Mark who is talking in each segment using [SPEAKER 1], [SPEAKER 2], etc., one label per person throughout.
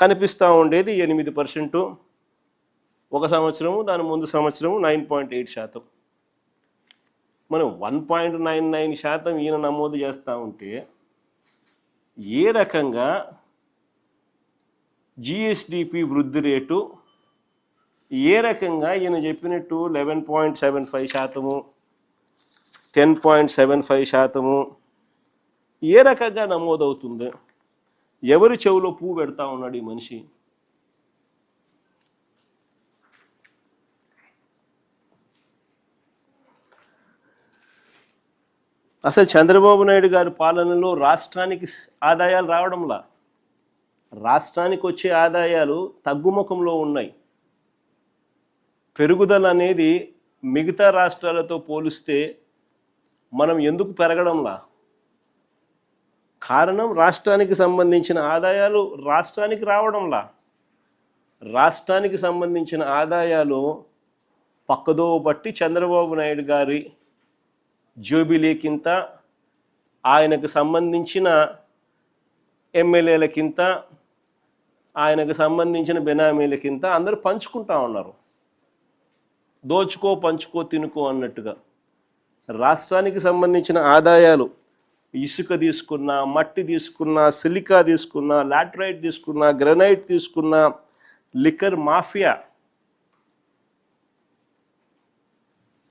[SPEAKER 1] కనిపిస్తూ ఉండేది ఎనిమిది పర్సెంటు. ఒక సంవత్సరము దాని ముందు సంవత్సరము నైన్ పాయింట్ ఎయిట్ శాతం. మనం వన్ పాయింట్ నైన్ నైన్ శాతం ఈయన నమోదు చేస్తూ ఉంటే ఏ రకంగా జిఎస్డిపి వృద్ధి రేటు ఏ రకంగా ఈయన చెప్పినట్టు లెవెన్ పాయింట్ సెవెన్ ఫైవ్ శాతము టెన్ పాయింట్ సెవెన్ ఫైవ్ శాతము ఏ రకంగా నమోదవుతుంది? ఎవరి చెవిలో పువ్వు పెడతా ఉన్నాడు ఈ మనిషి? అసలు చంద్రబాబు నాయుడు గారి పాలనలో రాష్ట్రానికి ఆదాయాలు రావడంలా? రాష్ట్రానికి వచ్చే ఆదాయాలు తగ్గుముఖంలో ఉన్నాయి. పెరుగుదల అనేది మిగతా రాష్ట్రాలతో పోలిస్తే మనం ఎందుకు పెరగడంలా? కారణం రాష్ట్రానికి సంబంధించిన ఆదాయాలు రాష్ట్రానికి రావడంలా. రాష్ట్రానికి సంబంధించిన ఆదాయాలు పక్కదో బట్టి చంద్రబాబు నాయుడు గారి జూబిలీకింత ఆయనకు సంబంధించిన ఎమ్మెల్యేలకింత ఆయనకు సంబంధించిన బెనామీలకింత అందరూ పంచుకుంటా ఉన్నారు. దోచుకో పంచుకో తినుకో అన్నట్టుగా. రాష్ట్రానికి సంబంధించిన ఆదాయాలు ఇసుక తీసుకున్నా మట్టి తీసుకున్నా సిలికా తీసుకున్నా లాట్రైట్ తీసుకున్నా గ్రనైట్ తీసుకున్నా లిక్కర్ మాఫియా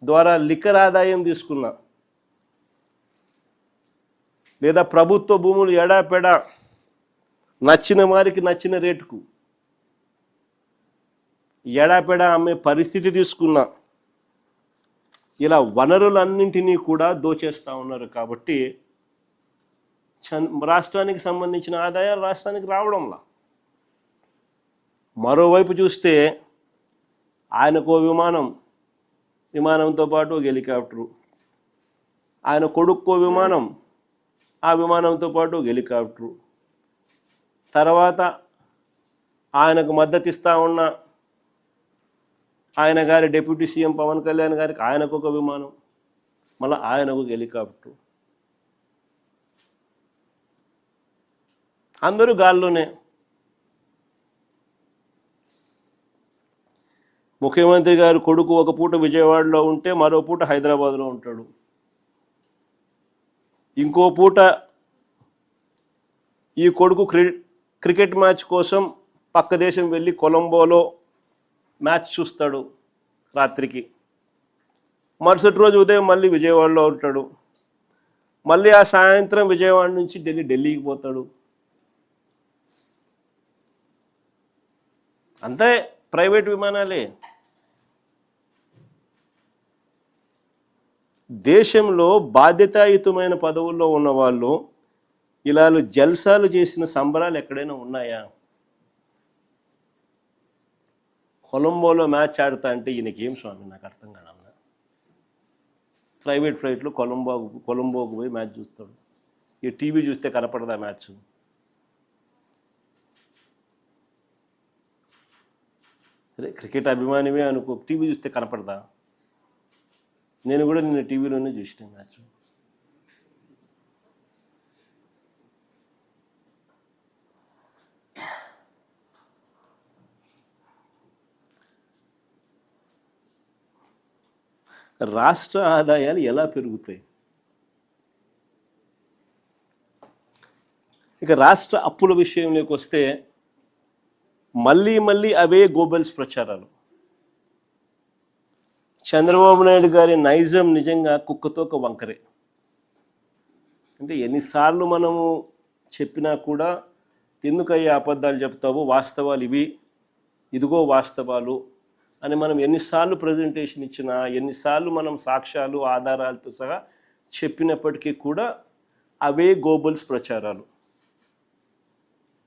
[SPEAKER 1] ద్వారా లిక్కర్ ఆదాయం తీసుకున్నా. లేదా ప్రభుత్వ భూములు ఎడాపెడా నచ్చిన వారికి నచ్చిన రేటుకు ఎడాపెడా అమ్మే పరిస్థితి తీసుకున్నా. ఇలా వనరులన్నింటినీ కూడా దోచేస్తూ ఉన్నారు కాబట్టి రాష్ట్రానికి సంబంధించిన ఆదాయాలు రాష్ట్రానికి రావడంలా. మరోవైపు చూస్తే ఆయనకో విమానం విమానంతో పాటు ఒక హెలికాప్టరు. ఆయన కొడుక్కో విమానం ఆ విమానంతో పాటు ఒక హెలికాప్టరు. తర్వాత ఆయనకు మద్దతు ఉన్న ఆయన గారి డిప్యూటీ సీఎం పవన్ కళ్యాణ్ గారికి ఆయనకు ఒక విమానం మళ్ళీ ఆయనకు ఒక హెలికాప్టర్. అందరూ గాల్లోనే. ముఖ్యమంత్రి గారు కొడుకు ఒక పూట విజయవాడలో ఉంటే మరో పూట హైదరాబాద్లో ఉంటాడు. ఇంకో పూట ఈ కొడుకు క్రి క్రికెట్ మ్యాచ్ కోసం పక్క దేశం వెళ్ళి కొలంబోలో మ్యాచ్ చూస్తాడు రాత్రికి. మరుసటి రోజు ఉదయం మళ్ళీ విజయవాడలో ఉంటాడు. మళ్ళీ ఆ సాయంత్రం విజయవాడ నుంచి ఢిల్లీ ఢిల్లీకి పోతాడు. అంతే ప్రైవేట్ విమానాలే. దేశంలో బాధ్యతాయుతమైన పదవుల్లో ఉన్నవాళ్ళు ఇలా జల్సాలు చేసిన సంబరాలు ఎక్కడైనా ఉన్నాయా? కొలంబోలో మ్యాచ్ ఆడుతా అంటే ఈయనకేం స్వామి నాకు అర్థం కాదు ప్రైవేట్ ఫ్లైట్లో కొలంబో కొలంబోకు పోయి మ్యాచ్ చూస్తాడు. ఈ టీవీ చూస్తే కనపడదా మ్యాచ్? సరే క్రికెట్ అభిమానివే అనుకో టీవీ చూస్తే కనపడదా? నేను కూడా నిన్న టీవీలోనే చూసిన మ్యాచ్. రాష్ట్ర ఆదాయాలు ఎలా పెరుగుతాయి? ఇక రాష్ట్ర అప్పుల విషయంలోకి వస్తే మళ్ళీ మళ్ళీ అవే గోబెల్స్ ప్రచారాలు. చంద్రబాబు నాయుడు గారి నైజం నిజంగా కుక్కతో ఒక వంకరే. అంటే ఎన్నిసార్లు మనము చెప్పినా కూడా ఎందుకయ్యే అబద్ధాలు చెప్తావు వాస్తవాలు ఇవి ఇదిగో వాస్తవాలు అని మనం ఎన్నిసార్లు ప్రజెంటేషన్ ఇచ్చినా ఎన్నిసార్లు మనం సాక్ష్యాలు ఆధారాలతో సహా చెప్పినప్పటికీ కూడా అవే గోబల్స్ ప్రచారాలు.